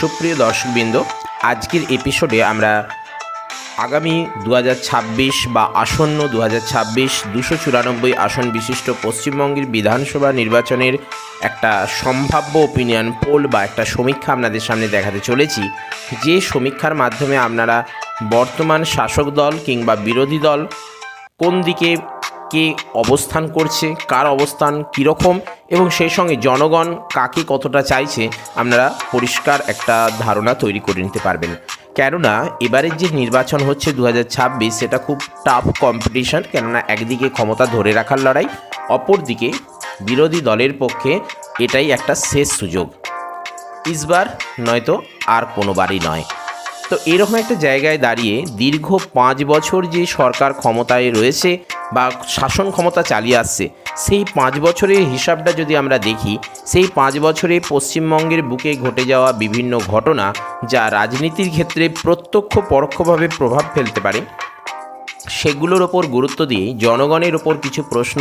সুপ্রিয় দর্শকবৃন্দ, আজকের এপিসোডে আমরা আগামী দু হাজার ছাব্বিশ বা আসন্ন দু হাজার ছাব্বিশ দুশো চুরানব্বই আসন বিশিষ্ট পশ্চিমবঙ্গের বিধানসভা নির্বাচনের একটা সম্ভাব্য ওপিনিয়ন পোল বা একটা সমীক্ষা আপনাদের সামনে দেখাতে চলেছি। যে সমীক্ষার মাধ্যমে আপনারা বর্তমান শাসক দল কিংবা বিরোধী দল কোন দিকে কে অবস্থান করছে, কার অবস্থান কীরকম, এবং সেই সঙ্গে জনগণ কাকে কতটা চাইছে, আপনারা পরিষ্কার একটা ধারণা তৈরি করে নিতে পারবেন। কেননা, এবারের যে নির্বাচন হচ্ছে দু হাজার ছাব্বিশ, সেটা খুব টাফ কম্পিটিশন কেননা একদিকে ক্ষমতা ধরে রাখার লড়াই, অপরদিকে বিরোধী দলের পক্ষে এটাই একটা শেষ সুযোগ। ইসবার নয়তো আর কোনোবারই নয়। তো এরকম একটা জায়গায় দাঁড়িয়ে দীর্ঘ পাঁচ বছর যে সরকার ক্ষমতায় রয়েছে বা শাসন ক্ষমতা চালিয়ে আসছে, সেই পাঁচ বছরের হিসাবটা যদি আমরা দেখি, সেই পাঁচ বছরে পশ্চিমবঙ্গের বুকে ঘটে যাওয়া বিভিন্ন ঘটনা যা রাজনীতির ক্ষেত্রে প্রত্যক্ষ পরোক্ষভাবে প্রভাব ফেলতে পারে, সেগুলোর ওপর গুরুত্ব দিয়ে জনগণের ওপর কিছু প্রশ্ন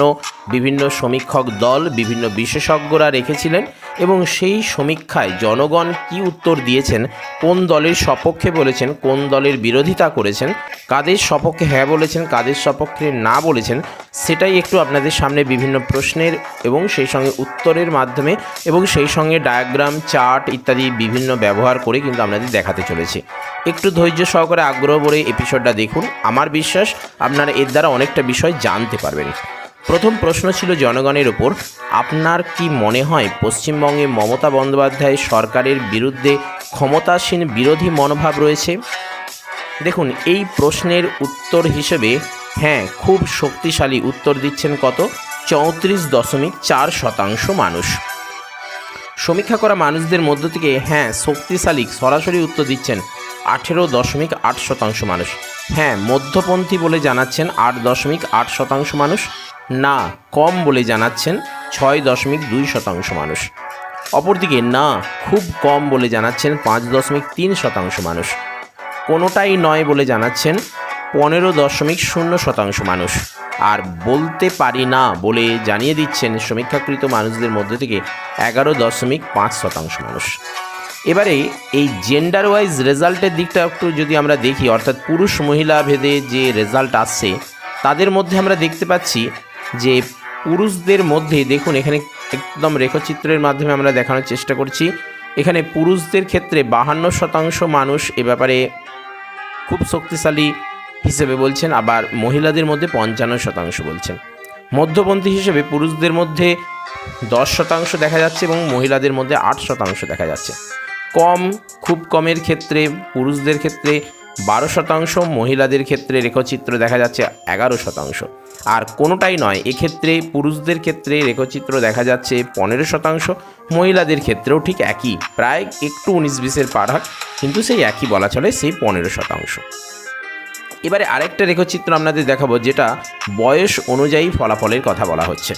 বিভিন্ন সমীক্ষক দল, বিভিন্ন বিশেষজ্ঞরা রেখেছিলেন। এবং সেই সমীক্ষায় জনগণ কি উত্তর দিয়েছেন, কোন দলের সপক্ষে বলেছেন, কোন দলের বিরোধিতা করেছেন, কাদের সপক্ষে হ্যাঁ বলেছেন, কাদের সপক্ষে না বলেছেন, সেটাই একটু আপনাদের সামনে বিভিন্ন প্রশ্নের এবং সেই সঙ্গে উত্তরের মাধ্যমে এবং সেই সঙ্গে ডায়াগ্রাম, চার্ট ইত্যাদি বিভিন্ন ব্যবহার করে কিন্তু আপনাদের দেখাতে চলেছে। একটু ধৈর্য সহকারে আগ্রহ ভরে এপিসোডটা দেখুন। আমার বিশ্বাস আপনারা এর দ্বারা অনেকটা বিষয় জানতে পারবেন। প্রথম প্রশ্ন ছিল জনগণের ওপর আপনার কি মনে হয় পশ্চিমবঙ্গে মমতা বন্দ্যোপাধ্যায় সরকারের বিরুদ্ধে ক্ষমতাসীন বিরোধী মনোভাব রয়েছে? দেখুন, এই প্রশ্নের উত্তর হিসেবে হ্যাঁ খুব শক্তিশালী উত্তর দিচ্ছেন কত? চৌত্রিশ দশমিক চার শতাংশ মানুষ। সমীক্ষা করা মানুষদের মধ্য থেকে হ্যাঁ শক্তিশালী সরাসরি উত্তর দিচ্ছেন আঠেরো দশমিক আট শতাংশ মানুষ। হ্যাঁ মধ্যপন্থী বলে জানাচ্ছেন আট দশমিক আট শতাংশ মানুষ। না কম বলে জানাচ্ছেন ছয় দশমিক দুই শতাংশ মানুষ। অপরদিকে না খুব কম বলে জানাচ্ছেন পাঁচ দশমিক তিন শতাংশ মানুষ। কোনোটাই নয় বলে জানাচ্ছেন পনেরো দশমিক শূন্য শতাংশ মানুষ। আর বলতে পারি না বলে জানিয়ে দিচ্ছেন সমীক্ষাকৃত মানুষদের মধ্যে থেকে এগারো দশমিক পাঁচ শতাংশ মানুষ। এবারে এই জেন্ডার ওয়াইজ রেজাল্টের দিকটা একটু যদি আমরা দেখি, অর্থাৎ পুরুষ মহিলা ভেদে যে রেজাল্ট আসছে, তাদের মধ্যে আমরা দেখতে পাচ্ছি যে পুরুষদের মধ্যে দেখুন এখানে একদম রেখচিত্রের মাধ্যমে আমরা দেখানোর চেষ্টা করছি, এখানে পুরুষদের ক্ষেত্রে বাহান্ন শতাংশ মানুষ এ ব্যাপারে খুব শক্তিশালী হিসেবে বলছেন, আবার মহিলাদের মধ্যে পঞ্চান্ন শতাংশ বলছেন। মধ্যপন্থী হিসেবে পুরুষদের মধ্যে দশ শতাংশ দেখা যাচ্ছে এবং মহিলাদের মধ্যে আট শতাংশ দেখা যাচ্ছে। কম, খুব কমের ক্ষেত্রে, পুরুষদের ক্ষেত্রে বারো শতাংশ মহিলাদের ক্ষেত্রে রেখচিত্র দেখা যাচ্ছে এগারো শতাংশ। আর কোনোটাই নয়, এক্ষেত্রে পুরুষদের ক্ষেত্রে রেখচিত্র দেখা যাচ্ছে পনেরো শতাংশ, মহিলাদের ক্ষেত্রেও ঠিক একই। প্রায় একটু উনিশ বিশের পারাক কিন্তু সেই একই বলা চলে সেই পনেরো শতাংশ। এবারে আরেকটা রেখচিত্র আপনাদের দেখাবো, যেটা বয়স অনুযায়ী ফলাফলের কথা বলা হচ্ছে।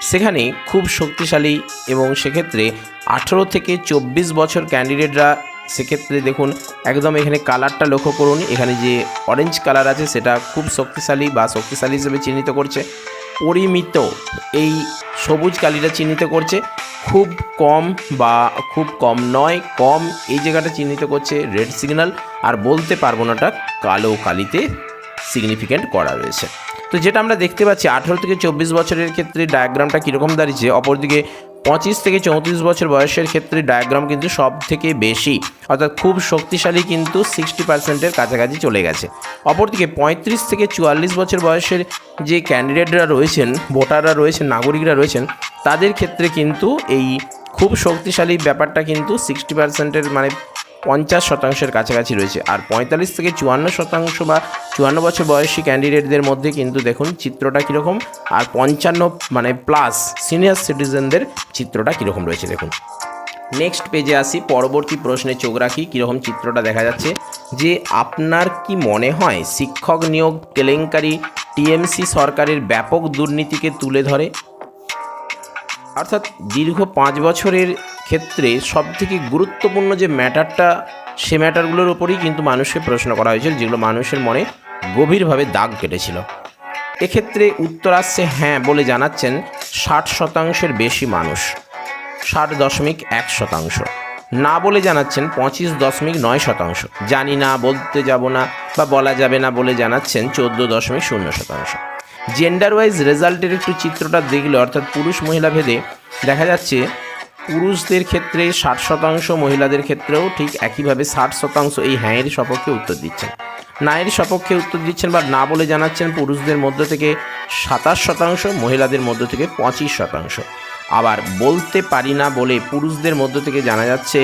সেখানে খুব শক্তিশালী এবং সেক্ষেত্রে আঠেরো থেকে চব্বিশ বছর ক্যান্ডিডেটরা সেক্ষেত্রে দেখুন, একদম এখানে কালারটা লক্ষ্য করুন। এখানে যে অরেঞ্জ কালার আছে, সেটা খুব শক্তিশালী বা শক্তিশালী হিসেবে চিহ্নিত করছে। পরিমিত এই সবুজ কালিটা চিহ্নিত করছে। খুব কম বা খুব কম নয়, কম এই জায়গাটা চিহ্নিত করছে রেড সিগন্যাল আর বলতে পারব নাটা কালো কালিতে সিগনিফিক্যান্ট করা রয়েছে। তো যেটা আমরা দেখতে পাচ্ছি, আঠেরো থেকে চব্বিশ বছরের ক্ষেত্রে ডায়াগ্রামটা কীরকম দাঁড়িয়েছে, অপরদিকে পঁচিশ থেকে চৌত্রিশ বছর বয়সের ক্ষেত্রে ডায়াগ্রাম কিন্তু সব থেকে বেশি। অর্থাৎ খুব শক্তিশালী কিন্তু সিক্সটি পার্সেন্টের কাছাকাছি চলে গেছে। অপরদিকে পঁয়ত্রিশ থেকে চুয়াল্লিশ বছর বয়সের যে ক্যান্ডিডেটরা রয়েছেন ভোটাররা রয়েছেন, নাগরিকরা রয়েছেন, তাদের ক্ষেত্রে কিন্তু এই খুব শক্তিশালী ব্যাপারটা কিন্তু সিক্সটি পার্সেন্টের মানে পঞ্চাশ শতাংশের কাছাকাছি রয়েছে। আর পঁয়তাল্লিশ থেকে চুয়ান্ন শতাংশ বা চুয়ান্ন বছর বয়সী ক্যান্ডিডেটদের মধ্যে কিন্তু দেখুন চিত্রটা কীরকম। আর পঞ্চান্ন মানে প্লাস সিনিয়র সিটিজেনদের চিত্রটা কীরকম রয়েছে দেখুন। নেক্সট পেজে আসি, পরবর্তী প্রশ্নে চোখ রাখি, কীরকম চিত্রটা দেখা যাচ্ছে। যে আপনার কি মনে হয় শিক্ষক নিয়োগ কেলেঙ্কারি টিএমসি সরকারের ব্যাপক দুর্নীতিকে তুলে ধরে? অর্থাৎ দীর্ঘ পাঁচ বছরের ক্ষেত্রে সবথেকে গুরুত্বপূর্ণ যে ম্যাটারটা, সে ম্যাটারগুলোর ওপরেই কিন্তু মানুষকে প্রশ্ন করা হয়েছিল, যেগুলো মানুষের মনে গভীরভাবে দাগ কেটেছিল। এক্ষেত্রে উত্তর আসছে হ্যাঁ বলে জানাচ্ছেন, ষাট শতাংশের বেশি মানুষ, ষাট দশমিক এক শতাংশ। না বলে জানাচ্ছেন, পঁচিশ দশমিক নয় শতাংশ। জানি না, বলতে যাব না বা বলা যাবে না বলে জানাচ্ছেন, চোদ্দ দশমিক শূন্য শতাংশ। জেন্ডার ওয়াইজ রেজাল্টের একটু চিত্রটা দেখলে, অর্থাৎ পুরুষ মহিলা ভেদে দেখা যাচ্ছে পুরুষদের ক্ষেত্রে ষাট শতাংশ, মহিলাদের ক্ষেত্রেও ঠিক একইভাবে ষাট শতাংশ এই হ্যাঁয়ের সপক্ষে উত্তর দিচ্ছেন। নায়ের সপক্ষে উত্তর দিচ্ছেন বা না বলে জানাচ্ছেন পুরুষদের মধ্য থেকে সাতাশ শতাংশ, মহিলাদের মধ্য থেকে পঁচিশ শতাংশ। আবার বলতে পারি না বলে পুরুষদের মধ্য থেকে জানা যাচ্ছে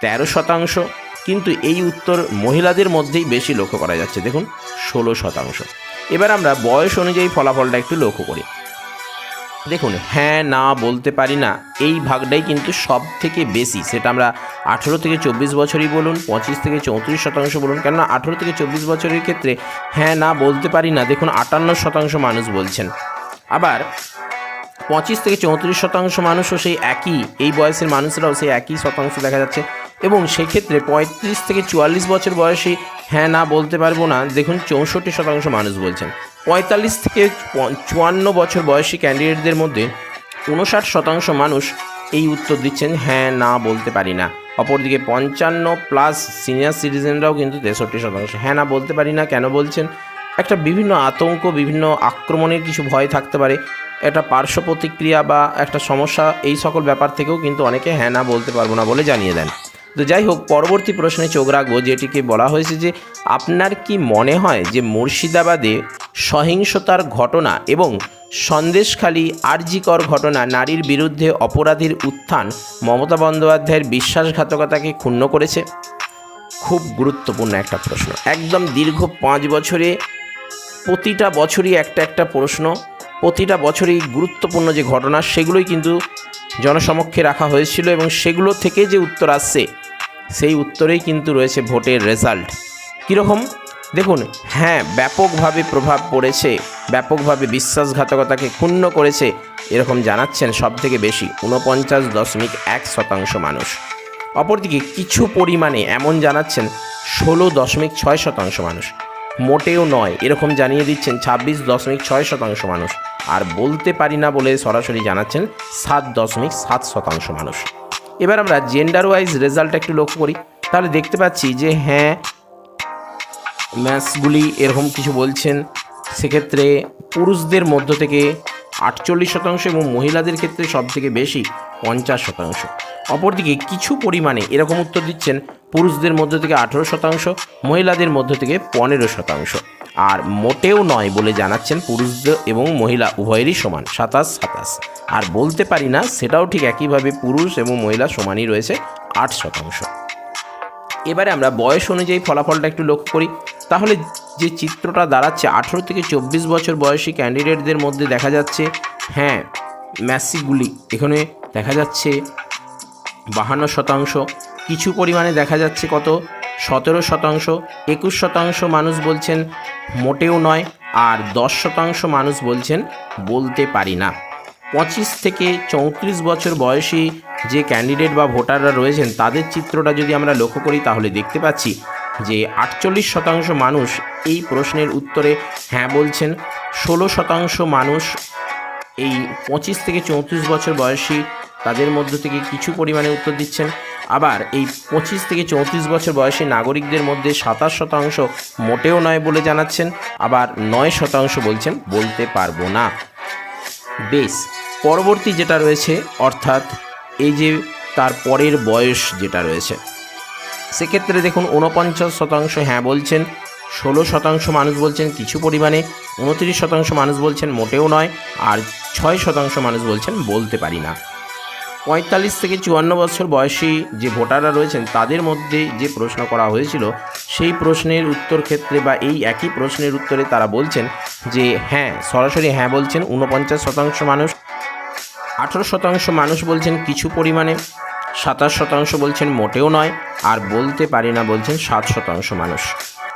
তেরো শতাংশ, কিন্তু এই উত্তর মহিলাদের মধ্যেই বেশি লক্ষ্য করা যাচ্ছে। দেখুন, ষোলো শতাংশ। এবার আমরা বয়স অনুযায়ী ফলাফলটা একটু লক্ষ্য করি। দেখুন হ্যাঁ না বলতে পারি না, এই ভাগটাই কিন্তু সব থেকে বেশি। সেটা আমরা আঠেরো থেকে চব্বিশ বছরই বলুন, পঁচিশ থেকে চৌত্রিশ শতাংশ বলুন, কেননা আঠেরো থেকে চব্বিশ বছরের ক্ষেত্রে হ্যাঁ না বলতে পারি না, দেখুন, আটান্ন শতাংশ মানুষ বলছেন। আবার পঁচিশ থেকে চৌত্রিশ শতাংশ মানুষও সেই একই, এই বয়সের মানুষরাও সেই একই শতাংশ দেখা যাচ্ছে। এবং সেক্ষেত্রে পঁয়ত্রিশ থেকে চুয়াল্লিশ বছর বয়সী হ্যাঁ না বলতে পারব না। দেখুন, চৌষট্টি শতাংশ মানুষ বলছেন। পঁয়তাল্লিশ থেকে চুয়ান্ন বছর বয়সী ক্যান্ডিডেটদের মধ্যে উনষাট শতাংশ মানুষ এই উত্তর দিচ্ছেন হ্যাঁ না বলতে পারি না। অপরদিকে পঞ্চান্ন প্লাস সিনিয়র সিটিজেনরাও কিন্তু তেষট্টি শতাংশ হ্যাঁ না বলতে পারি না কেন বলছেন? একটা বিভিন্ন আতঙ্ক, বিভিন্ন আক্রমণের কিছু ভয় থাকতে পারে। একটা পার্শ্ব প্রতিক্রিয়া বা একটা সমস্যা এই সকল ব্যাপার থেকেও কিন্তু অনেকে হ্যাঁ না বলতে পারব না বলে জানিয়ে দেন। তো যাই হোক, পরবর্তী প্রশ্নে চোখ রাখব, যেটিকে বলা হয়েছে যে আপনার কি মনে হয় যে মুর্শিদাবাদে সহিংসতার ঘটনা এবং সন্দেশখালী আরজিকর ঘটনা নারীর বিরুদ্ধে অপরাধীর উত্থান মমতা বন্দ্যোপাধ্যায়ের বিশ্বাসঘাতকতাকে ক্ষুণ্ণ করেছে? খুব গুরুত্বপূর্ণ একটা প্রশ্ন। একদম দীর্ঘ পাঁচ বছরে প্রতিটা বছরই একটা একটা প্রশ্ন, প্রতিটা বছরই গুরুত্বপূর্ণ যে ঘটনা, সেগুলোই কিন্তু জনসমক্ষে রাখা হয়েছিল এবং সেগুলো থেকে যে উত্তর আসছে সেই উত্তরেই কিন্তু রয়েছে ভোটের রেজাল্ট। কীরকম? দেখুন হ্যাঁ ব্যাপকভাবে প্রভাব পড়েছে, ব্যাপকভাবে বিশ্বাসঘাতকতাকে ক্ষুণ্ণ করেছে, এরকম জানাচ্ছেন সব থেকে বেশি ঊনপঞ্চাশ দশমিক এক শতাংশ মানুষ। অপরদিকে কিছু পরিমাণে এমন জানাচ্ছেন ষোলো দশমিক ছয় শতাংশ মানুষ। মোটেও নয়, এরকম জানিয়ে দিচ্ছেন ছাব্বিশ দশমিক ছয় শতাংশ মানুষ। আর বলতে পারি না বলে সরাসরি জানাচ্ছেন সাত দশমিক সাত শতাংশ মানুষ। এবার আমরা জেন্ডার ওয়াইজ রেজাল্ট একটু লক্ষ্য করি। তাহলে দেখতে পাচ্ছি যে হ্যাঁ ম্যাথসগুলি এরকম কিছু বলছেন। সেক্ষেত্রে পুরুষদের মধ্য থেকে আটচল্লিশ শতাংশ এবং মহিলাদের ক্ষেত্রে সব থেকে বেশি পঞ্চাশ শতাংশ। অপরদিকে কিছু পরিমাণে এরকম উত্তর দিচ্ছেন, পুরুষদের মধ্য থেকে আঠেরো শতাংশ, মহিলাদের মধ্য থেকে পনেরো শতাংশ। আর মোটেও নয় বলে জানাচ্ছেন পুরুষ এবং মহিলা উভয়েরই সমান, সাতাশ সাতাশ। আর বলতে পারি না, সেটাও ঠিক একইভাবে পুরুষ এবং মহিলা সমানই রয়েছে আট শতাংশ। এবারে আমরা বয়স অনুযায়ী ফলাফলটা একটু লক্ষ্য করি। তাহলে যে চিত্রটা দাঁড়াচ্ছে, আঠেরো থেকে চব্বিশ বছর বয়সী ক্যান্ডিডেটদের মধ্যে দেখা যাচ্ছে হ্যাঁ ম্যাসিগুলি এখানে দেখা যাচ্ছে বাহান্ন শতাংশ। কিছু পরিমাণে দেখা যাচ্ছে কত? সতেরো শতাংশ, একুশ শতাংশ মানুষ বলছেন মোটেও নয়, আর দশ শতাংশ মানুষ বলছেন বলতে পারি না। পঁচিশ থেকে চৌত্রিশ বছর বয়সী যে ক্যান্ডিডেট বা ভোটাররা রয়েছেন, তাদের চিত্রটা যদি আমরা লক্ষ্য করি, তাহলে দেখতে পাচ্ছি যে আটচল্লিশ শতাংশ মানুষ এই প্রশ্নের উত্তরে হ্যাঁ বলছেন, ষোলো শতাংশ মানুষ এই পঁচিশ থেকে চৌত্রিশ বছর বয়সী, তাদের মধ্য থেকে কিছু পরিমাণে উত্তর দিচ্ছেন। আবার এই পঁচিশ থেকে চৌত্রিশ বছর বয়সী নাগরিকদের মধ্যে সাতাশ শতাংশ মোটেও নয় বলে জানাচ্ছেন, আবার নয় শতাংশ বলছেন বলতে পারব না। বেশ, পরবর্তী যেটা রয়েছে, অর্থাৎ এই যে তার পরের বয়স যেটা রয়েছে, সেক্ষেত্রে দেখুন ঊনপঞ্চাশ শতাংশ হ্যাঁ বলছেন, ষোলো শতাংশ মানুষ বলছেন কিছু পরিমাণে উনত্রিশ শতাংশ মানুষ বলছেন মোটেও নয়, আর ছয় শতাংশ মানুষ বলছেন বলতে পারি না। পঁয়তাল্লিশ থেকে চুয়ান্ন বছর বয়সী যে ভোটাররা রয়েছেন, তাদের মধ্যে যে প্রশ্ন করা হয়েছিল, সেই প্রশ্নের উত্তর ক্ষেত্রে বা এই একই প্রশ্নের উত্তরে তারা বলছেন যে হ্যাঁ সরাসরি হ্যাঁ বলছেন, ঊনপঞ্চাশ শতাংশ মানুষ। আঠেরো শতাংশ মানুষ বলছেন কিছু পরিমাণে, সাতাশ শতাংশ বলছেন মোটেও নয়, আর বলতে পারি না বলছেন সাত শতাংশ মানুষ।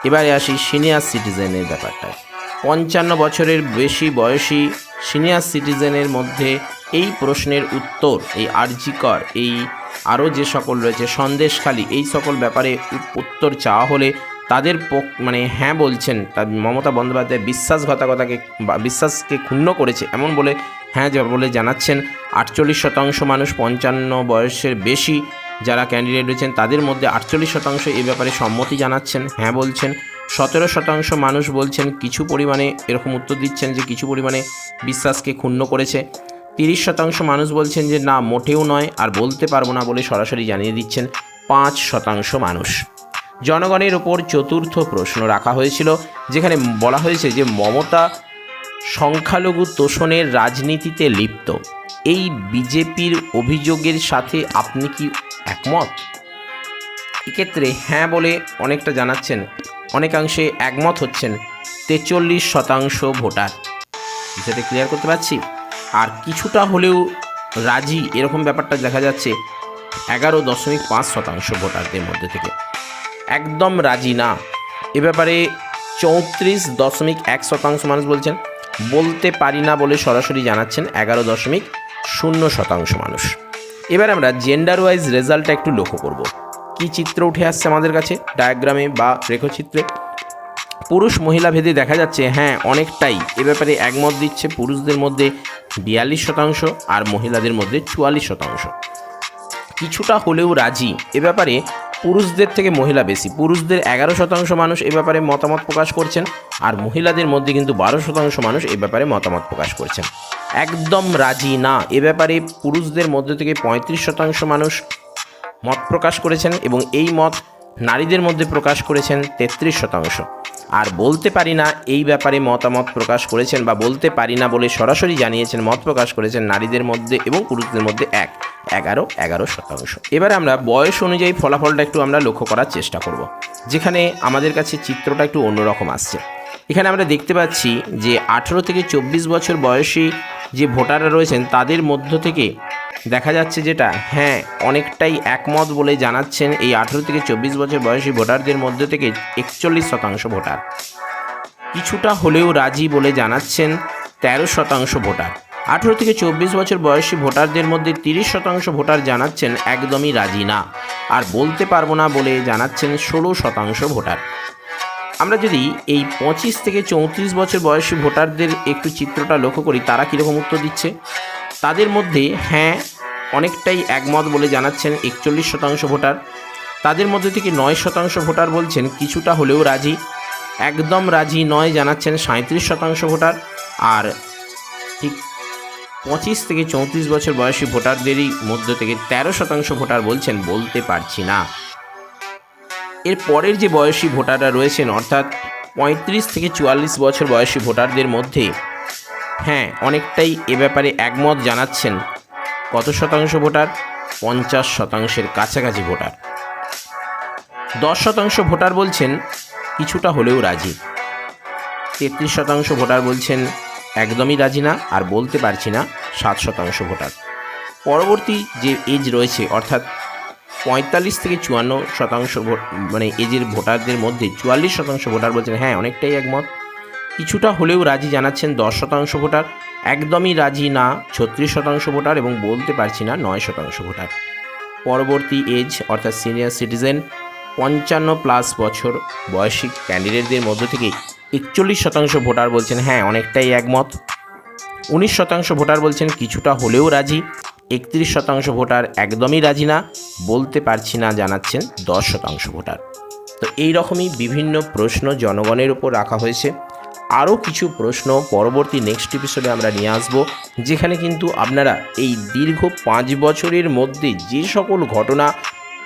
এবারে আসি সিনিয়র সিটিজেনের ব্যাপারটায়। পঞ্চান্ন বছরের বেশি বয়সী সিনিয়র সিটিজেনের মধ্যে এই প্রশ্নের উত্তর, এই আর্জিকর, এই আরও যে সকল রয়েছে, সন্দেশখালী, এই সকল ব্যাপারে উত্তর চাওয়া হলে তাদের পক- মানে হ্যাঁ বলছেন তার মমতা বন্দ্যোপাধ্যায় বিশ্বাসঘাতকতাকে বিশ্বাসকে ক্ষুণ্ণ করেছে এমন বলে হ্যাঁ বলে জানাচ্ছেন। আটচল্লিশ শতাংশ মানুষ পঞ্চান্ন বয়সের বেশি যারা ক্যান্ডিডেট রয়েছেন, তাদের মধ্যে আটচল্লিশ শতাংশ এ ব্যাপারে সম্মতি জানাচ্ছেন হ্যাঁ বলছেন। সতেরো শতাংশ মানুষ বলছেন, কিছু পরিমাণে এরকম উত্তর দিচ্ছেন যে কিছু পরিমাণে বিশ্বাসকে ক্ষুণ্ণ করেছে। তিরিশ শতাংশ মানুষ বলছেন যে, না, মোটেও নয়। আর বলতে পারব না বলে সরাসরি জানিয়ে দিচ্ছেন পাঁচ শতাংশ মানুষ। জনগণের ওপর চতুর্থ প্রশ্ন রাখা হয়েছিল, যেখানে বলা হয়েছে যে, মমতা সংখ্যালঘু তোষণের রাজনীতিতে লিপ্ত। এই বিজেপির অভিযোগের সাথে আপনি কি একমত? এক্ষেত্রে হ্যাঁ বলে অনেকটা জানাচ্ছেন, অনেকাংশে একমত হচ্ছেন তেচল্লিশ শতাংশ ভোটার। বিষয়টা ক্লিয়ার করতে পারছি? আর কিছুটা হলেও রাজি এরকম ব্যাপারটা দেখা যাচ্ছে এগারো দশমিক পাঁচ শতাংশ ভোটারদের মধ্যে থেকে। একদম রাজি না। এ ব্যাপারে চৌত্রিশ দশমিক এক শতাংশ মানুষ বলছেন। বলতে পারি না বলে সরাসরি জানাচ্ছেন এগারো দশমিক শূন্য শতাংশ মানুষ। এবার আমরা জেন্ডার ওয়াইজ রেজাল্টটা একটু লক্ষ্য করব। কি চিত্র উঠে আসছে আমাদের কাছে? ডায়াগ্রামে বা রেখচিত্রে? পুরুষ মহিলা ভেদে দেখা যাচ্ছে হ্যাঁ অনেকটাই। এ ব্যাপারে একমত দিচ্ছে পুরুষদের মধ্যে বিয়াল্লিশ শতাংশ আর মহিলাদের মধ্যে চুয়াল্লিশ শতাংশ। কিছুটা হলেও রাজি। এ ব্যাপারে পুরুষদের থেকে মহিলা বেশি। পুরুষদের এগারো শতাংশ মানুষ এ ব্যাপারে মতামত প্রকাশ করছেন আর মহিলাদের মধ্যে কিন্তু বারো শতাংশ মানুষ এ ব্যাপারে মতামত প্রকাশ করছেন। একদম রাজি না। এ ব্যাপারে পুরুষদের মধ্যে থেকে পঁয়ত্রিশ শতাংশ মানুষ মত প্রকাশ করেছেন এবং এই মত নারীদের মধ্যে প্রকাশ করেছেন তেত্রিশ শতাংশ। আর বলতে পারি না এই ব্যাপারে মতামত প্রকাশ করেছেন বা বলতে পারি না বলে সরাসরি জানিয়েছেন, মত প্রকাশ করেছেন নারীদের মধ্যে এবং পুরুষদের মধ্যে এক, এগারো এগারো শতাংশ। এবার আমরা বয়স অনুযায়ী ফলাফলটা একটু আমরা লক্ষ্য করার চেষ্টা করব, যেখানে আমাদের কাছে চিত্রটা একটু অন্যরকম আসছে। এখানে আমরা দেখতে পাচ্ছি যে আঠেরো থেকে চব্বিশ বছর বয়সী যে ভোটাররা রয়েছেন, তাদের মধ্য থেকে দেখা যাচ্ছে যেটা হ্যাঁ অনেকটাই একমত বলে জানাচ্ছেন এই আঠেরো থেকে চব্বিশ বছর বয়সী ভোটারদের মধ্যে থেকে একচল্লিশ শতাংশ ভোটার। কিছুটা হলেও রাজি বলে জানাচ্ছেন তেরো শতাংশ ভোটার। আঠেরো থেকে চব্বিশ বছর বয়সী ভোটারদের মধ্যে তিরিশ শতাংশ ভোটার জানাচ্ছেন একদমই রাজি না, আর বলতে পারব না বলে জানাচ্ছেন ষোলো শতাংশ ভোটার। আমরা যদি এই পঁচিশ থেকে চৌত্রিশ বছর বয়সী ভোটারদের একটু চিত্রটা লক্ষ্য করি, তারা কীরকম উত্তর দিচ্ছে? তাদের মধ্যে হ্যাঁ অনেকটাই একমত বলে জানাচ্ছেন একচল্লিশ শতাংশ ভোটার। তাদের মধ্যে থেকে নয় শতাংশ ভোটার বলছেন কিছুটা হলেও রাজি। একদম রাজি নয় জানাচ্ছেন সাঁত্রিশ শতাংশ ভোটার। আর ঠিক পঁচিশ থেকে চৌত্রিশ বছর বয়সী ভোটারদেরই মধ্য থেকে তেরো শতাংশ ভোটার বলছেন বলতে পারছি না। এর পরের যে বয়সী ভোটাররা রয়েছেন, অর্থাৎ পঁয়ত্রিশ থেকে চুয়াল্লিশ বছর বয়সী ভোটারদের মধ্যে হ্যাঁ অনেকটাই এ ব্যাপারে একমত জানাচ্ছেন কত শতাংশ ভোটার? পঞ্চাশ শতাংশের কাছাকাছি ভোটার। দশ শতাংশ ভোটার বলছেন কিছুটা হলেও রাজি। তেত্রিশ শতাংশ ভোটার বলছেন একদমই রাজি না, আর বলতে পারছি না সাত শতাংশ ভোটার। পরবর্তী যে এজ রয়েছে, অর্থাৎ পঁয়তাল্লিশ থেকে চুয়ান্ন শতাংশ ভোট মানে এজের ভোটারদের মধ্যে চুয়াল্লিশ শতাংশ ভোটার বলছেন হ্যাঁ অনেকটাই একমত। কিছুটা হলেও রাজি জানাচ্ছেন দশ শতাংশ ভোটার। একদমই রাজি না ছত্রিশ শতাংশ ভোটার এবং বলতে পারছি না নয় শতাংশ ভোটার। পরবর্তী এজ, অর্থাৎ সিনিয়র সিটিজেন, পঞ্চান্ন প্লাস বছর বয়সী ক্যান্ডিডেটদের মধ্য থেকে একচল্লিশ শতাংশ ভোটার বলছেন হ্যাঁ অনেকটাই একমত। উনিশ শতাংশ ভোটার বলছেন, কিছুটা হলেও রাজি। একত্রিশ শতাংশ ভোটার, একদমই রাজি না। বলতে পারছি না জানাচ্ছেন দশ শতাংশ ভোটার। তো এই রকমই বিভিন্ন প্রশ্ন জনগণের উপর রাখা হয়েছে। আরও কিছু প্রশ্ন পরবর্তী নেক্সট এপিসোডে আমরা নিয়ে আসব, যেখানে কিন্তু আপনারা এই দীর্ঘ পাঁচ বছরের মধ্যে যে সকল ঘটনা,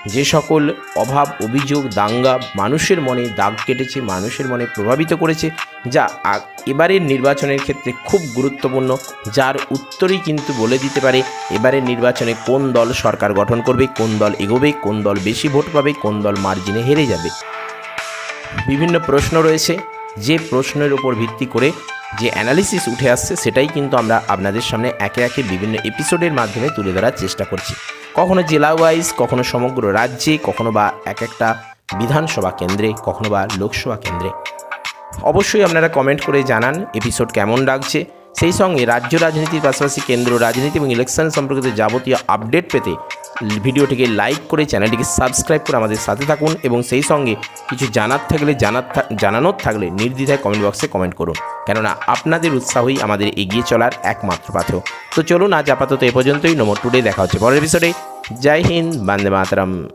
যে সকল অভাব, অভিযোগ, দাঙ্গা মানুষের মনে দাগ কেটেছে, মানুষের মনে প্রভাবিত করেছে, যা এবারের নির্বাচনের ক্ষেত্রে খুব গুরুত্বপূর্ণ, যার উত্তরই কিন্তু বলে দিতে পারে এবারের নির্বাচনে কোন দল সরকার গঠন করবে, কোন দল এগোবে, কোন দল বেশি ভোট পাবে, কোন দল মার্জিনে হেরে যাবে। বিভিন্ন প্রশ্ন রয়েছে। যে প্রশ্নের উপর ভিত্তি করে যে অ্যানালিসিস উঠে আসছে, সেটাই কিন্তু আমরা আপনাদের সামনে একে একে বিভিন্ন এপিসোডের মাধ্যমে তুলে ধরার চেষ্টা করছি। কখনো জেলা ওয়াইজ কখনো সমগ্র রাজ্যে, কখনো বা এক একটা বিধানসভা কেন্দ্রে, কখনো বা লোকসভা কেন্দ্রে। অবশ্যই আপনারা কমেন্ট করে জানান এপিসোড কেমন লাগছে। সেই সঙ্গে রাজ্য রাজনীতির পাশাপাশি কেন্দ্র রাজনীতি এবং ইলেকশন সম্পর্কিত যাবতীয় আপডেট পেতে ভিডিওটিকে লাইক করে চ্যানেলটিকে সাবস্ক্রাইব করে আমাদের সাথে থাকুন এবং সেই সঙ্গে কিছু জানার থাকলে জানার জানানোর থাকলে নির্দ্বিধায় কমেন্ট বক্সে কমেন্ট করুন। কেননা আপনাদের উৎসাহই আমাদের এগিয়ে চলার একমাত্র পাথেয়। তো চলুন আজ আপাতত এ পর্যন্তই। নম্বর টুডে দেখা হচ্ছে পরের এপিসোডে জয় হিন্দ, বন্দে মাতরম।